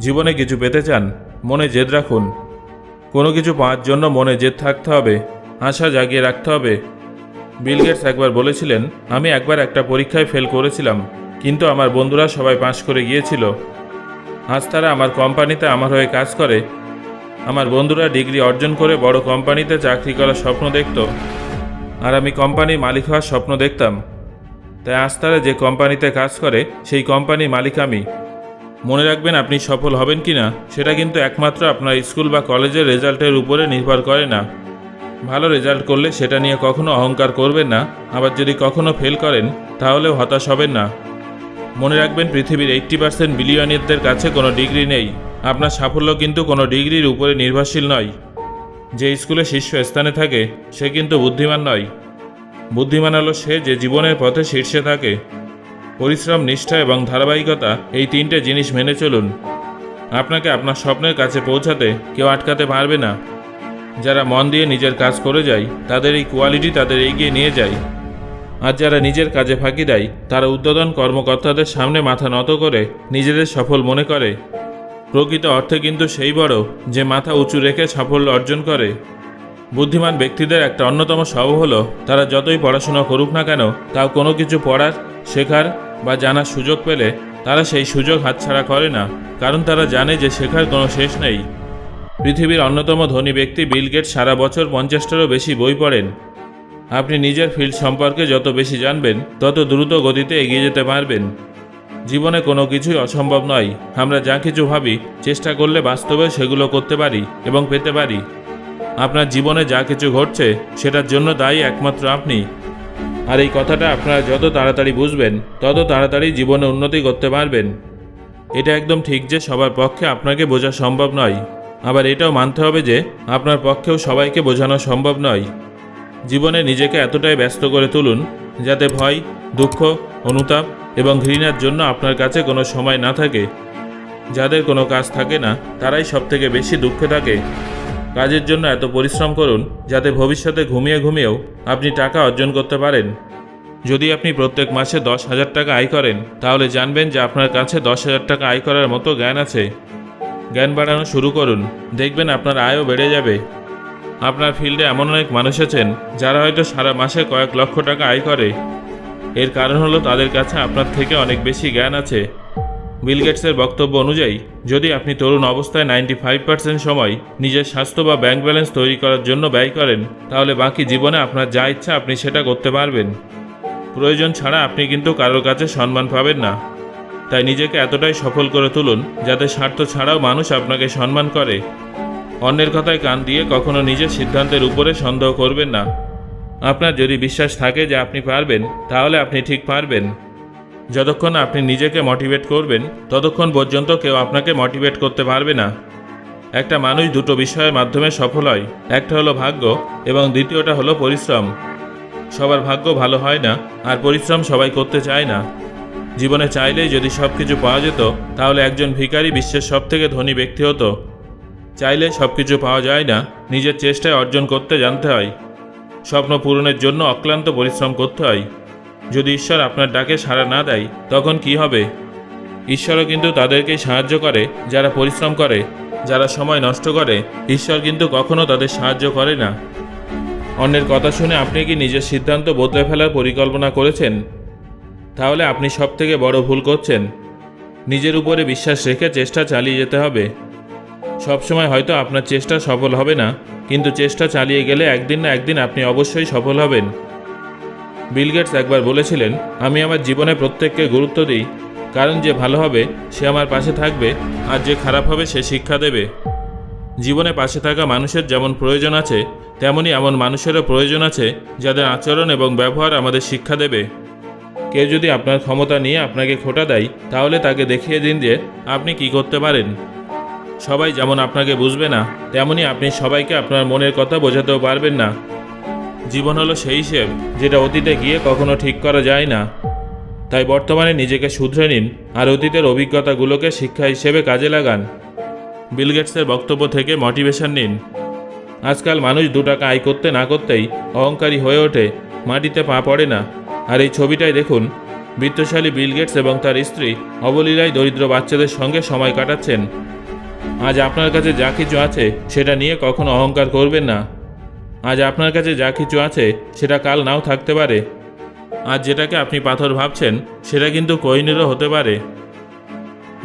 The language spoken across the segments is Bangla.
জীবনে কিছু পেতে চান, মনে জেদ রাখুন। কোনো কিছু পাওয়ার জন্য মনে জেদ থাকতে হবে, আশা জাগিয়ে রাখতে হবে। বিল গেটস একবার বলেছিলেন, আমি একবার একটা পরীক্ষায় ফেল করেছিলাম, কিন্তু আমার বন্ধুরা সবাই পাশ করে গিয়েছিল। আজ তারা আমার কোম্পানিতে আমার হয়ে কাজ করে। আমার বন্ধুরা ডিগ্রি অর্জন করে বড় কোম্পানিতে চাকরি করার স্বপ্ন দেখত। আর আমি কোম্পানির মালিক হওয়ার স্বপ্ন দেখতাম। তাই আজ তারা যে কোম্পানিতে কাজ করে, সেই কোম্পানির মালিক আমি। মনে রাখবেন আপনি সফল হবেন কি না সেটা কিন্তু একমাত্র আপনার স্কুল বা কলেজের রেজাল্টের উপরে নির্ভর করে না। ভালো রেজাল্ট করলে সেটা নিয়ে কখনো অহংকার করবেন না, আবার যদি কখনো ফেল করেন, তাহলেও হতাশ হবেন না। মনে রাখবেন পৃথিবীর এইট্টি পার্সেন্ট বিলিয়নিয়রদের কাছে কোনো ডিগ্রি নেই। আপনার সাফল্য কিন্তু কোনো ডিগ্রির উপরে নির্ভরশীল নয়। যে স্কুলে শীর্ষ স্থানে থাকে, সে কিন্তু বুদ্ধিমান নয়। বুদ্ধিমান হলো সে যে জীবনের পথে শীর্ষে থাকে। পরিশ্রম, নিষ্ঠা এবং ধারাবাহিকতা এই তিনটে জিনিস মেনে চলুন। আপনাকে আপনার স্বপ্নের কাছে পৌঁছাতে কেউ আটকাতে পারবে না। যারা মন দিয়ে নিজের কাজ করে যায়, তাদের এই কোয়ালিটি তাদের এগিয়ে নিয়ে যায়। আর যারা নিজের কাজে ফাঁকি দেয়, তারা উদ্বোধন কর্মকর্তাদের সামনে মাথা নত করে নিজেদের সফল মনে করে। প্রকৃত অর্থে কিন্তু সেই বড় যে মাথা উঁচু রেখে সাফল্য অর্জন করে। বুদ্ধিমান ব্যক্তিদের একটা অন্যতম স্বভাব হলো, তারা যতই পড়াশোনা করুক না কেন, তাও কোনো কিছু পড়ার, শেখার বা জানার সুযোগ পেলে তারা সেই সুযোগ হাতছাড়া করে না, কারণ তারা জানে যে শেখার কোনো শেষ নেই। পৃথিবীর অন্যতম ধনী ব্যক্তি বিল গেট সারা বছর পঞ্চাশটারও বেশি বই পড়েন। আপনি নিজের ফিল্ড সম্পর্কে যত বেশি জানবেন, তত দ্রুত গতিতে এগিয়ে যেতে পারবেন। জীবনে কোনো কিছুই অসম্ভব নয়। আমরা যা কিছু ভাবি, চেষ্টা করলে বাস্তবে সেগুলো করতে পারি এবং পেতে পারি। আপনার জীবনে যা কিছু ঘটছে, সেটার জন্য দায়ী একমাত্র আপনি। আর এই কথাটা আপনারা যত তাড়াতাড়ি বুঝবেন, তত তাড়াতাড়ি জীবনে উন্নতি করতে পারবেন। এটা একদম ঠিক যে সবার পক্ষে আপনাকে বোঝা সম্ভব নয়। আবার এটাও মানতে হবে যে, আপনার পক্ষেও সবাইকে বোঝানো সম্ভব নয়। জীবনে নিজেকে এতটাই ব্যস্ত করে তুলুন, যাতে ভয়, দুঃখ, অনুতাপ এবং ঘৃণার জন্য আপনার কাছে কোনো সময় না থাকে। যাদের কোনো কাজ থাকে না, তারাই সবথেকে বেশি দুঃখে থাকে। কাজের জন্য এত পরিশ্রম করুন যাতে ভবিষ্যতে ঘুমিয়ে ঘুমিয়েও আপনি টাকা অর্জন করতে পারেন। যদি আপনি প্রত্যেক মাসে দশ হাজার টাকা আয় করেন, তাহলে জানবেন যে আপনার কাছে দশ হাজার টাকা আয় করার মতো জ্ঞান আছে। জ্ঞান বাড়ানো শুরু করুন। দেখবেন আপনার আয়ও বেড়ে যাবে। আপনার ফিল্ডে এমন অনেক মানুষ আছেন, যারা হয়তো সারা মাসে কয়েক লক্ষ টাকা আয় করে। এর কারণ হলো তাদের কাছে আপনার থেকে অনেক বেশি জ্ঞান আছে। বিল গেটসের বক্তব্য অনুযায়ী, যদি আপনি তরুণ অবস্থায় নাইনটি ফাইভ পার্সেন্ট সময় নিজের স্বাস্থ্য বা ব্যাংক ব্যালেন্স তৈরি করার জন্য ব্যয় করেন, তাহলে বাকি জীবনে আপনার যা ইচ্ছা আপনি সেটা করতে পারবেন। প্রয়োজন ছাড়া আপনি কিন্তু কারোর কাছে সম্মান পাবেন না। তাই নিজেকে এতটাই সফল করে তুলুন, যাতে স্বার্থ ছাড়াও মানুষ আপনাকে সম্মান করে। অন্যের কথায় কান দিয়ে কখনো নিজের সিদ্ধান্তের উপরে সন্দেহ করবেন না। আপনার যদি বিশ্বাস থাকে যে আপনি পারবেন, তাহলে আপনি ঠিক পারবেন। যতক্ষণ আপনি নিজেকে মোটিভেট করবেন, ততক্ষণ পর্যন্ত কেউ আপনাকে মোটিভেট করতে পারবে না। একটা মানুষ দুটো বিষয়ের মাধ্যমে সফল হয়, একটা হলো ভাগ্য এবং দ্বিতীয়টা হলো পরিশ্রম। সবার ভাগ্য ভালো হয় না, আর পরিশ্রম সবাই করতে চায় না। জীবনে চাইলেই যদি সব কিছু পাওয়া যেত, তাহলে একজন ভিখারি বিশ্বের সব থেকে ধনী ব্যক্তি হতো। চাইলে সব কিছু পাওয়া যায় না, নিজের চেষ্টায় অর্জন করতে জানতে হয়। স্বপ্ন পূরণের জন্য অক্লান্ত পরিশ্রম করতে হয়। যদি ঈশ্বর আপনার ডাকে সাড়া না দেয়, তখন কি হবে? ঈশ্বরও কিন্তু তাদেরকেই সাহায্য করে, যারা পরিশ্রম করে, যারা সময় নষ্ট করে, ঈশ্বর কিন্তু কখনো তাদের সাহায্য করে না। অন্যের কথা শুনে আপনি কি নিজের সিদ্ধান্ত বদলে ফেলার পরিকল্পনা করেছেন? তাহলে আপনি সব থেকে বড় ভুল করছেন। নিজের উপরে বিশ্বাস রেখে চেষ্টা চালিয়ে যেতে হবে। সবসময় হয়তো আপনার চেষ্টা সফল হবে না, কিন্তু চেষ্টা চালিয়ে গেলে একদিন না একদিন আপনি অবশ্যই সফল হবেন। বিল গেটস একবার বলেছিলেন, আমি আমার জীবনে প্রত্যেককে গুরুত্ব দিই। কারণ যে ভালো হবে, সে আমার পাশে থাকবে, আর যে খারাপ হবে, সে শিক্ষা দেবে। জীবনে পাশে থাকা মানুষের যেমন প্রয়োজন আছে, তেমনি এমন মানুষেরও প্রয়োজন আছে, যাদের আচরণ এবং ব্যবহার আমাদের শিক্ষা দেবে। কেউ যদি আপনার ক্ষমতা নিয়ে আপনাকে খোটা দেয়, তাহলে তাকে দেখিয়ে দিন যে আপনি কি করতে পারেন। সবাই যেমন আপনাকে বুঝবে না, তেমনি আপনি সবাইকে আপনার মনের কথা বোঝাতেও পারবেন না। জীবন হলো সেই হিসেব যেটা অতীতে গিয়ে কখনো ঠিক করা যায় না। তাই বর্তমানে নিজেকে শুধরে নিন আর অতীতের অভিজ্ঞতাগুলোকে শিক্ষা হিসেবে কাজে লাগান। বিল গেটসের বক্তব্য থেকে মোটিভেশন নিন। আজকাল মানুষ দু টাকা আয় করতে না করতেই অহংকারী হয়ে ওঠে, মাটিতে পা পড়ে না। আর এই ছবিটাই দেখুন, বিত্তশালী বিল গেটস এবং তার স্ত্রী অবলীলায় দরিদ্র বাচ্চাদের সঙ্গে সময় কাটাচ্ছেন। আজ আপনার কাছে যা কিছু আছে সেটা নিয়ে কখনো অহংকার করবেন না। আজ আপনার কাছে যা কিছু আছে, সেটা কাল নাও থাকতে পারে। আর যেটাকে আপনি পাথর ভাবছেন, সেটা কিন্তু কোহিনুরও হতে পারে।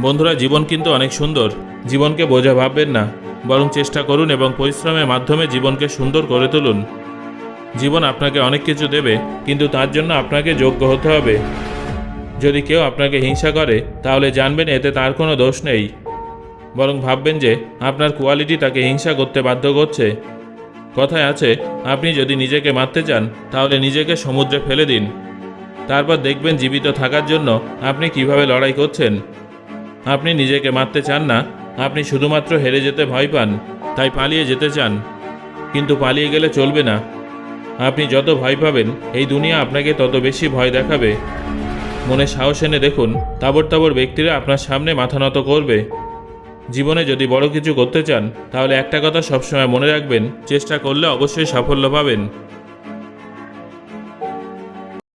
বন্ধুরা, জীবন কিন্তু অনেক সুন্দর। জীবনকে বোঝা ভাববেন না। বরং চেষ্টা করুন এবং পরিশ্রমের মাধ্যমে জীবনকে সুন্দর করে তুলুন। জীবন আপনাকে অনেক কিছু দেবে, কিন্তু তার জন্য আপনাকে যোগ্য হতে হবে। যদি কেউ আপনাকে হিংসা করে, তাহলে জানবেন এতে তার কোনো দোষ নেই। বরং ভাববেন যে, আপনার কোয়ালিটি তাকে হিংসা করতে বাধ্য করছে। কথায় আছে, আপনি যদি নিজেকে মারতে চান, তাহলে নিজেকে সমুদ্রে ফেলে দিন। তারপর দেখবেন জীবিত থাকার জন্য আপনি কীভাবে লড়াই করছেন। আপনি নিজেকে মারতে চান না, আপনি শুধুমাত্র হেরে যেতে ভয় পান, তাই পালিয়ে যেতে চান। কিন্তু পালিয়ে গেলে চলবে না। আপনি যত ভয় পাবেন, এই দুনিয়া আপনাকে তত বেশি ভয় দেখাবে। মনে সাহস এনে দেখুন তাবর তাবর ব্যক্তিরা আপনার সামনে মাথা নত করবে। জীবনে যদি বড় কিছু করতে চান, তাহলে একটা কথা সবসময় মনে রাখবেন, চেষ্টা করলে অবশ্যই সাফল্য পাবেন।